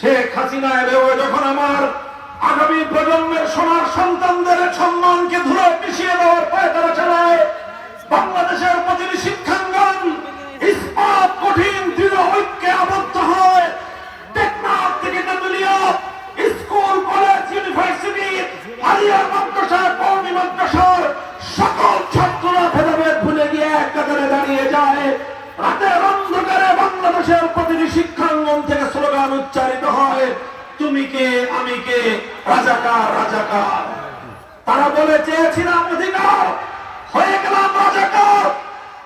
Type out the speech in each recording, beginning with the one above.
শেখ হাসিনা এলেও যখন আমার আগামী প্রজন্মের সোনার সন্তানদের সম্মানকে ধুলো পিছিয়ে দেওয়ার পায়ে তারা চালায়, বাংলাদেশের প্রতিটি শিক্ষাঙ্গন ইস্পাত কঠিন, দৃঢ় ঐক্যে আবদ্ধ হয়। স্কুল ভুলে গিয়ে দাঁড়িয়ে যায়। বাংলাদেশের শিক্ষাঙ্গন থেকে স্লোগান উচ্চারিত তুমি কে, আমি কে? রাজাকার রাজাকার। তারা বলে, চেয়েছিলাম অধিকার। হয়ে গেলাম রাজাকার।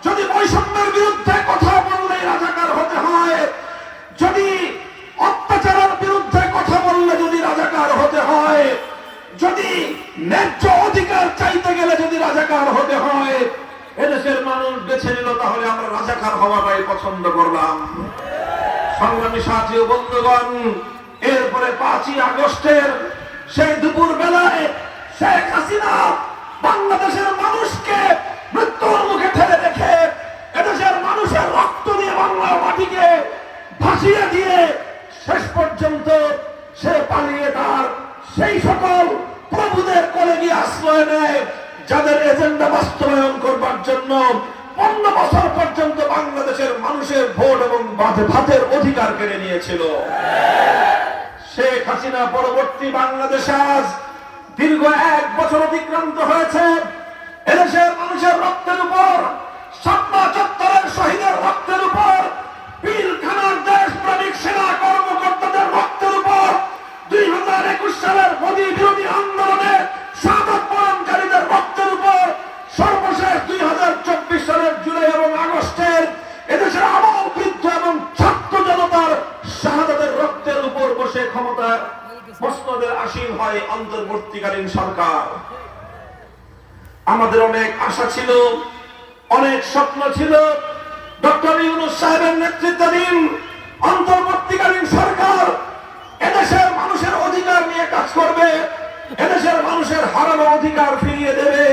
যদি বৈষম্যের বিরুদ্ধে কথা বললে রাজাকার হতে হয়, যদি অত্যাচারের বিরুদ্ধে কথা বললে যদি রাজাকার হতে হয়, যদি ন্যায্য অধিকার চাইতে গেলে যদি রাজাকার হতে হয়, এদেশের মানুষ বেছে নিল, তাহলে আমরা রাজাকার হওয়াটাই পছন্দ করলাম। সংগ্রামী সাথী বন্ধুগণ এরপরে পাঁচই আগস্টের সেই দুপুর বেলায় শেখ হাসিনা বাংলাদেশের মানুষকে মৃত্যুর মুখে ঠেলে রেখে এদেশের মানুষের রক্ত দিয়ে বাংলার মাটিকে ভাসিয়ে দিয়ে শেষ পর্যন্ত সে পালিয়ে তার সেই সকল প্রভুদের কোলে গিয়ে আশ্রয় নেয়, যাদের এজেন্ডা বাস্তবায়ন করবার জন্য পনেরো বছর পর্যন্ত বাংলাদেশের মানুষের ভোট এবং ভাত- ভাতের অধিকার কেড়ে নিয়েছিল। শেখ হাসিনা পরবর্তী বাংলাদেশ আজ দীর্ঘ এক বছর অতিক্রান্ত হয়েছে। এদেশের মানুষের রক্তের উপর সাম্মা চত্বরের শহীদের রক্তের উপর, পীরখানার দেশ প্রেমিক সেনা কর্মকর্তাদের বসে ক্ষমতার মসনদের আসীন হয় অন্তর্বর্তীকালীন সরকার। আমাদের অনেক আশা ছিল, অনেক স্বপ্ন ছিল। ডক্টর ইউনুস সাহেবের নেতৃত্বাধীন অন্তর্বর্তীকালীন সরকার এদেশের মানুষের অধিকার নিয়ে কাজ করবে, এদেশের মানুষের হারানো অধিকার ফিরিয়ে দেবে,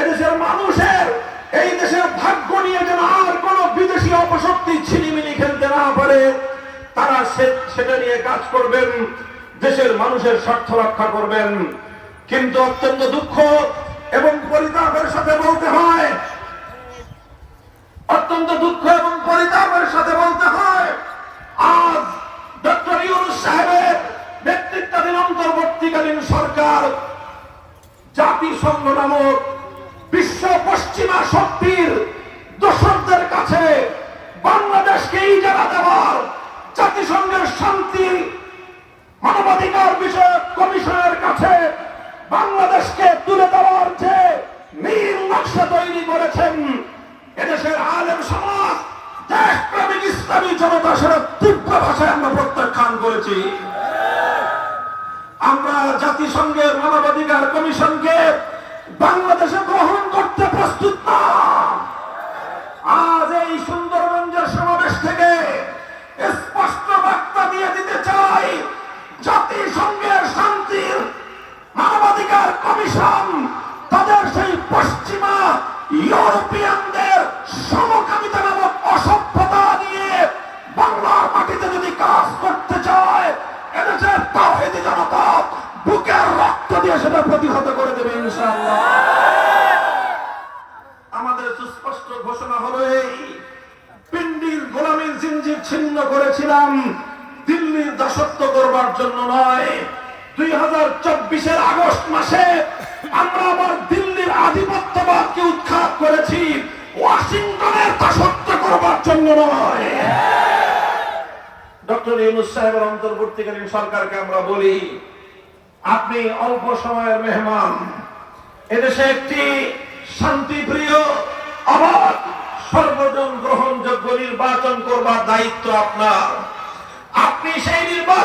এদেশের মানুষের এই দেশের ভাগ্য নিয়ে যেন আর কোন বিদেশি অপশক্তি ছিনিমিনি খেলতে না পারে। তারা সেটা নিয়ে কাজ করবেন, দেশের মানুষের স্বার্থ রক্ষা করবেন। কিন্তু অত্যন্ত দুঃখ এবং পরিতাপের সাথে বলতে হয়, অত্যন্ত দুঃখ এবং পরিতাপের সাথে বলতে হয়, আজ ডক্টর ইউনুস সাহেবের নেতৃত্বাধীন অন্তর্বর্তীকালীন সরকার জাতিসংঘ নামক বিশ্ব পশ্চিমা শক্তির দোসরদের কাছে বাংলাদেশকে ইজারা দেওয়ার জাতিসংঘের শান্তি, মানবাধিকার বিষয়ক কমিশনের কাছে বাংলাদেশকে তুলে দেওয়ার যে নীল নকশা তৈরি করেছেন, এদেশের আলেম সমাজ, দেশপ্রেমিক ইসলামী জনতা সেটা তীব্র ভাষায় আমরা প্রত্যাখ্যান করেছি। আমরা জাতিসংঘের মানবাধিকার কমিশনকে বাংলাদেশে গ্রহণ করতে প্রস্তুত না প্রতিহত করে দেবে ইনশাআল্লাহ। আমাদের সুস্পষ্ট ঘোষণা হলো এই, পিন্ডির গোলামীর জিনজির ছিন্ন করেছিলাম, দিল্লির দাসত্ব করবার জন্য নয়। দুই হাজার চব্বিশের আগস্ট মাসে আমরা আবার দিল্লির আধিপত্যবাদকে উৎখাত করেছি, ওয়াশিংটনের দাসত্ব করবার জন্য নয়। ডক্টর ইউনুস সাহেবের অন্তর্বর্তীকালীন সরকারকে আমরা বলি আপনি অল্প সময়ের মেহমান। এদেশে একটি শান্তিপ্রিয়, অবাধ, সর্বজন গ্রহণযোগ্য নির্বাচন করবার দায়িত্ব আপনার। আপনি সেই নির্বাচন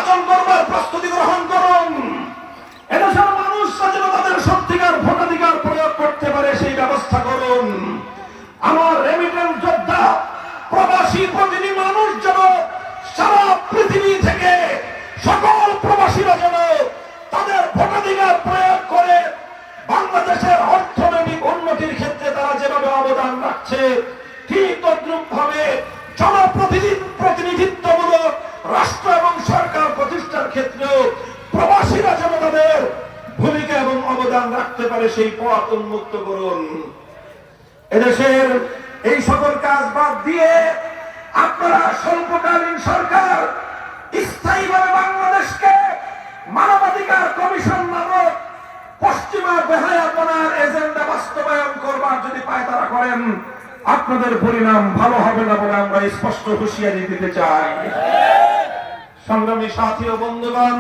হয়েছে ঠিক তদ্রুপ ভাবে প্রতিনিধিত্বমূলক রাষ্ট্র এবং সরকার প্রতিষ্ঠার ক্ষেত্রেও প্রবাসীরা যেন তাদের ভূমিকা এবং অবদান রাখতে পারে সেই পথ উন্মুক্ত করুন। এদেশের এই সকল কাজ বাদ দিয়ে আপনারা স্বল্পকালীন সরকার, স্থায়ীভাবে বাংলাদেশকে মানবাধিকার কমিশন নামক পশ্চিমা বেহায়াপনার এজেন্ডা বাস্তবায়ন করবার যদি পায়তারা করেন আপনাদের পরিণাম ভালো হবে না বলে আমরা স্পষ্ট হুঁশিয়ারি দিতে চাই। সংগ্রামী সাথী ও বন্ধুগণ,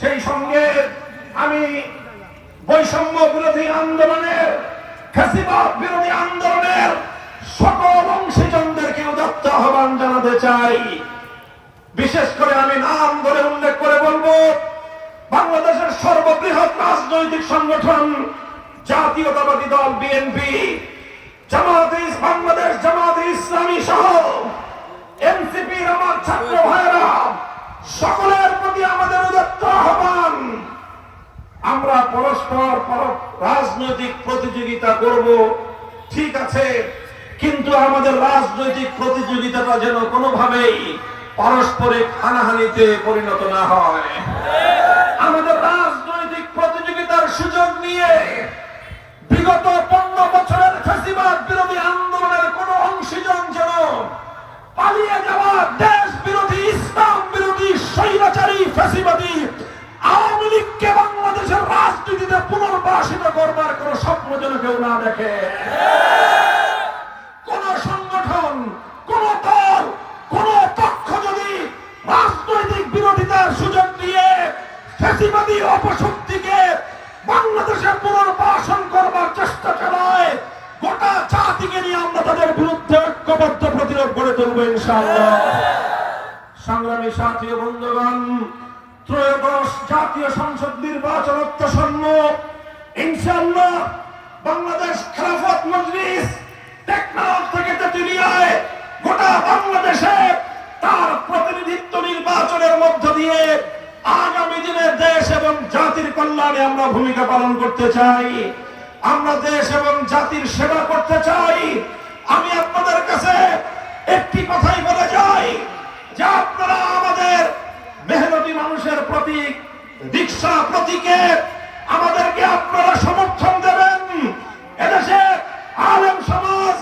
সেই সঙ্গে আমি বৈষম্য বিরোধী আন্দোলনের বিরোধী আন্দোলনের সকল অংশীজনদেরকে উদাত্ত আহ্বান জানাতে চাই। বিশেষ করে আমি নাম ধরে উল্লেখ করে বলব, বাংলাদেশের সর্ববৃহৎ রাজনৈতিক সংগঠন জাতীয়তাবাদী দল বিএনপি। জামাতে বাংলাদেশ জামাতে ইসলামী সহ এনসিপির আমার ছাত্র ভাইরা সকলের প্রতি আমাদের উদাত্ত আহ্বান, আমরা পরস্পর পর- রাজনৈতিক প্রতিযোগিতা করব, ঠিক আছে, কিন্তু আমাদের রাজনৈতিক প্রতিযোগিতাটা যেন কোনোভাবেই পারস্পরিক হানাহানিতে পরিণত না হয়। পালিয়ে যাওয়া দেশ বিরোধী ইসলাম বিরোধী স্বৈরাচারী ফেসিবাদী আওয়ামী লীগকে বাংলাদেশের রাজনীতিতে পুনর্বাসিত করবার কোন স্বপ্ন যেন কেউ না দেখে। কোন সংগঠন, কোন দল, কোন পক্ষ যদি রাজনৈতিক বিরোধিতার সুযোগ দিয়ে ফেসিবাদী অপশক্তিকে বাংলাদেশে পুনর্বাসন করবার চেষ্টা চালায় গোটা জাতিকে নিয়ে আমরা তাদের বিরুদ্ধে ঐক্যবদ্ধ প্রতিরোধ গড়ে তুলব ইনশাআল্লাহ। সংগ্রামী সাথী বন্ধুগণ, ত্রয়োদশ জাতীয় সংসদ নির্বাচন অত্যসন্ন ইনশাআল্লাহ বাংলাদেশ খেলাফত মজলিস টেকনাফ থেকে তেতুলিয়ায় গোটা বাংলাদেশে তার প্রতিনিধিত্ব নির্বাচনের মধ্য দিয়ে আগামী দিনে দেশ এবং জাতির কল্যাণে আমরা ভূমিকা পালন করতে চাই। আমরা দেশ এবং জাতির সেবা করতে চাই। আমি আপনাদের কাছে একটি কথাই বলে যাই যে আপনারা আমাদের মেহনতি মানুষের প্রতীক রিক্সা প্রতীকে আমাদেরকে আপনারা সমর্থন দেবেন। এদেশে আলেম সমাজ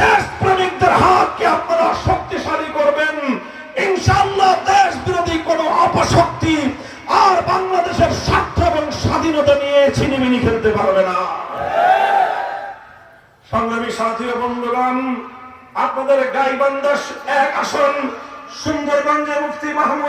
দেশ প্রেমিকদের হাতকে আপনারা শক্তিশালী করবেন। ইনশাল্লাহ দেশ বিরোধী কোন অপশক্তি আর বাংলাদেশের স্বার্থ এবং স্বাধীনতা নিয়ে ছিনিমিনি খেলতে পারবে না। সাথী বন্ধুগণ আপনাদের গাইবান্দাস এক আসন সুন্দরগঞ্জের মুফতি মাহমুদ